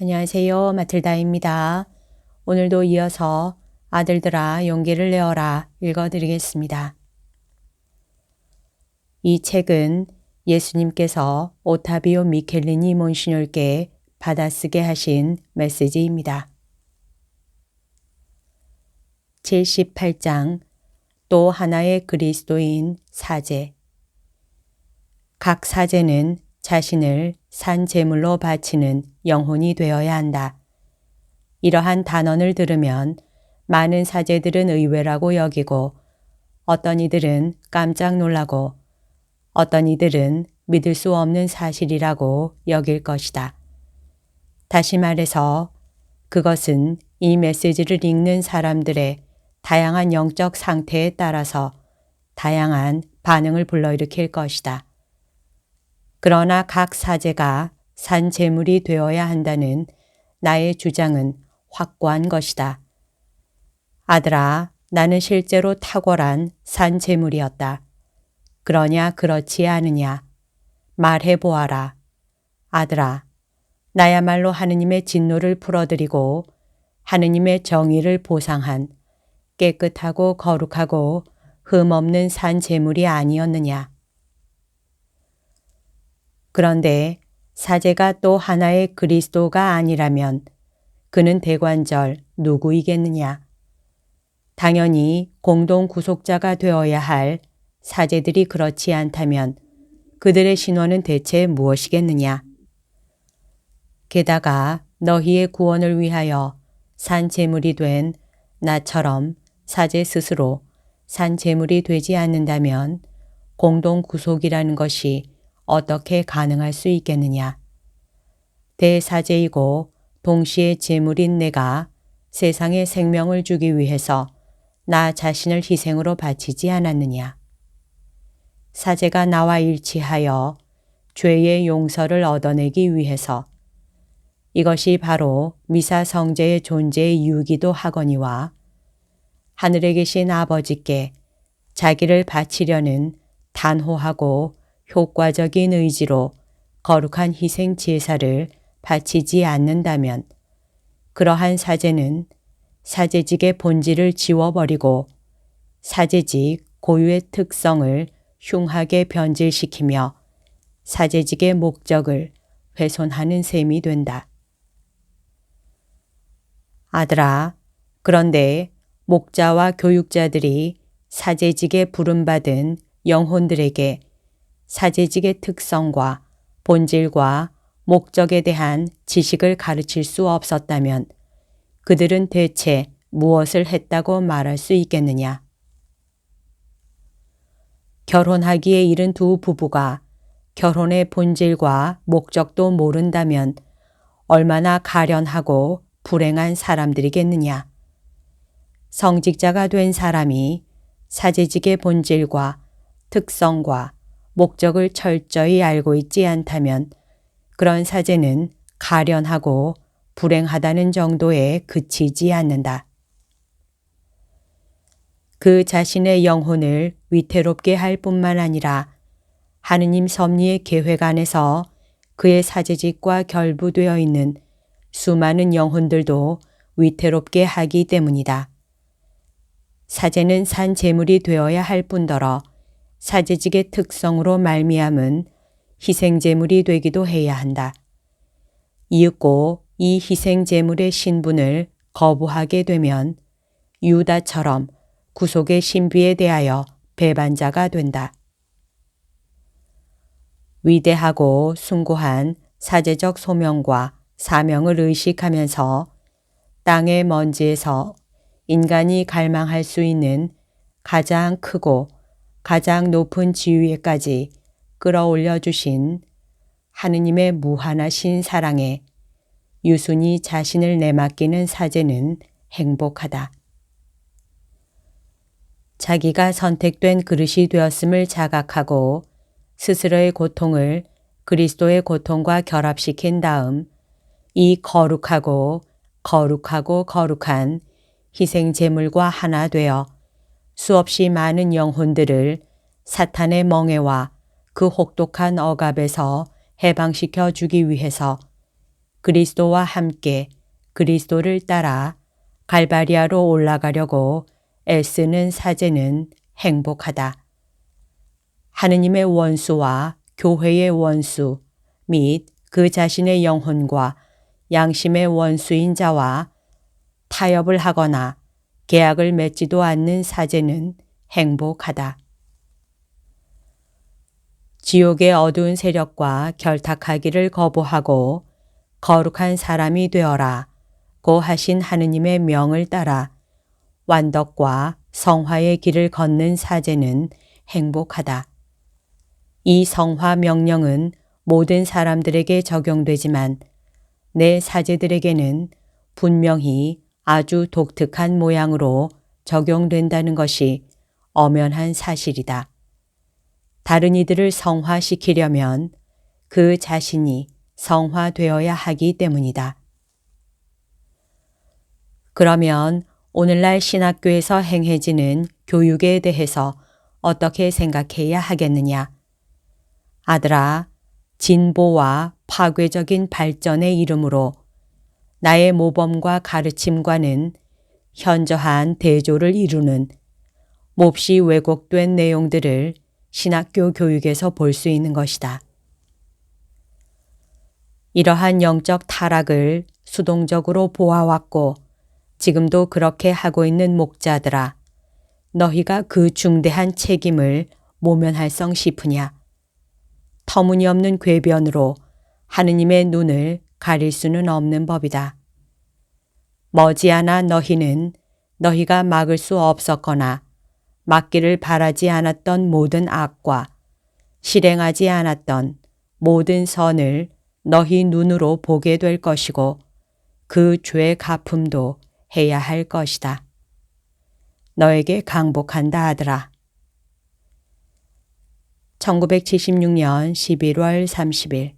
안녕하세요. 마틀다입니다. 오늘도 이어서 아들들아 용기를 내어라 읽어드리겠습니다. 이 책은 예수님께서 오타비오 미켈리니 몬시뇰께 받아쓰게 하신 메시지입니다. 78장 또 하나의 그리스도인 사제 각 사제는 자신을 산 제물로 바치는 영혼이 되어야 한다. 이러한 단언을 들으면 많은 사제들은 의외라고 여기고 어떤 이들은 깜짝 놀라고 어떤 이들은 믿을 수 없는 사실이라고 여길 것이다. 다시 말해서 그것은 이 메시지를 읽는 사람들의 다양한 영적 상태에 따라서 다양한 반응을 불러일으킬 것이다. 그러나 각 사제가 산 제물이 되어야 한다는 나의 주장은 확고한 것이다. 아들아, 나는 실제로 탁월한 산 제물이었다. 그러냐, 그렇지 않으냐. 말해 보아라. 아들아, 나야말로 하느님의 진노를 풀어드리고 하느님의 정의를 보상한 깨끗하고 거룩하고 흠없는 산 제물이 아니었느냐. 그런데 사제가 또 하나의 그리스도가 아니라면 그는 대관절 누구이겠느냐. 당연히 공동 구속자가 되어야 할 사제들이 그렇지 않다면 그들의 신원은 대체 무엇이겠느냐. 게다가 너희의 구원을 위하여 산 제물이 된 나처럼 사제 스스로 산 제물이 되지 않는다면 공동 구속이라는 것이 어떻게 가능할 수 있겠느냐. 대사제이고 동시에 제물인 내가 세상에 생명을 주기 위해서 나 자신을 희생으로 바치지 않았느냐. 사제가 나와 일치하여 죄의 용서를 얻어내기 위해서 이것이 바로 미사 성제의 존재의 이유기도 하거니와 하늘에 계신 아버지께 자기를 바치려는 단호하고 효과적인 의지로 거룩한 희생 제사를 바치지 않는다면 그러한 사제는 사제직의 본질을 지워버리고 사제직 고유의 특성을 흉하게 변질시키며 사제직의 목적을 훼손하는 셈이 된다. 아들아, 그런데 목자와 교육자들이 사제직에 부름받은 영혼들에게 사제직의 특성과 본질과 목적에 대한 지식을 가르칠 수 없었다면 그들은 대체 무엇을 했다고 말할 수 있겠느냐? 결혼하기에 이른 두 부부가 결혼의 본질과 목적도 모른다면 얼마나 가련하고 불행한 사람들이겠느냐? 성직자가 된 사람이 사제직의 본질과 특성과 목적을 철저히 알고 있지 않다면 그런 사제는 가련하고 불행하다는 정도에 그치지 않는다. 그 자신의 영혼을 위태롭게 할 뿐만 아니라 하느님 섭리의 계획 안에서 그의 사제직과 결부되어 있는 수많은 영혼들도 위태롭게 하기 때문이다. 사제는 산 제물이 되어야 할 뿐더러 사제직의 특성으로 말미암은 희생제물이 되기도 해야 한다. 이윽고 이 희생제물의 신분을 거부하게 되면 유다처럼 구속의 신비에 대하여 배반자가 된다. 위대하고 숭고한 사제적 소명과 사명을 의식하면서 땅의 먼지에서 인간이 갈망할 수 있는 가장 크고 가장 높은 지위에까지 끌어올려 주신 하느님의 무한하신 사랑에 유순히 자신을 내맡기는 사제는 행복하다. 자기가 선택된 그릇이 되었음을 자각하고 스스로의 고통을 그리스도의 고통과 결합시킨 다음 이 거룩하고 거룩하고 거룩한 희생 제물과 하나 되어 수없이 많은 영혼들을 사탄의 멍에와 그 혹독한 억압에서 해방시켜 주기 위해서 그리스도와 함께 그리스도를 따라 갈바리아로 올라가려고 애쓰는 사제는 행복하다. 하느님의 원수와 교회의 원수 및 그 자신의 영혼과 양심의 원수인 자와 타협을 하거나 계약을 맺지도 않는 사제는 행복하다. 지옥의 어두운 세력과 결탁하기를 거부하고 거룩한 사람이 되어라 고 하신 하느님의 명을 따라 완덕과 성화의 길을 걷는 사제는 행복하다. 이 성화 명령은 모든 사람들에게 적용되지만 내 사제들에게는 분명히 아주 독특한 모양으로 적용된다는 것이 엄연한 사실이다. 다른 이들을 성화시키려면 그 자신이 성화되어야 하기 때문이다. 그러면 오늘날 신학교에서 행해지는 교육에 대해서 어떻게 생각해야 하겠느냐? 아들아, 진보와 파괴적인 발전의 이름으로 나의 모범과 가르침과는 현저한 대조를 이루는 몹시 왜곡된 내용들을 신학교 교육에서 볼 수 있는 것이다. 이러한 영적 타락을 수동적으로 보아왔고 지금도 그렇게 하고 있는 목자들아 너희가 그 중대한 책임을 모면할 성 싶으냐. 터무니없는 궤변으로 하느님의 눈을 가릴 수는 없는 법이다. 머지않아 너희는 너희가 막을 수 없었거나 막기를 바라지 않았던 모든 악과 실행하지 않았던 모든 선을 너희 눈으로 보게 될 것이고 그 죄의 갚음도 해야 할 것이다. 너에게 강복한다 하더라. 1976년 11월 30일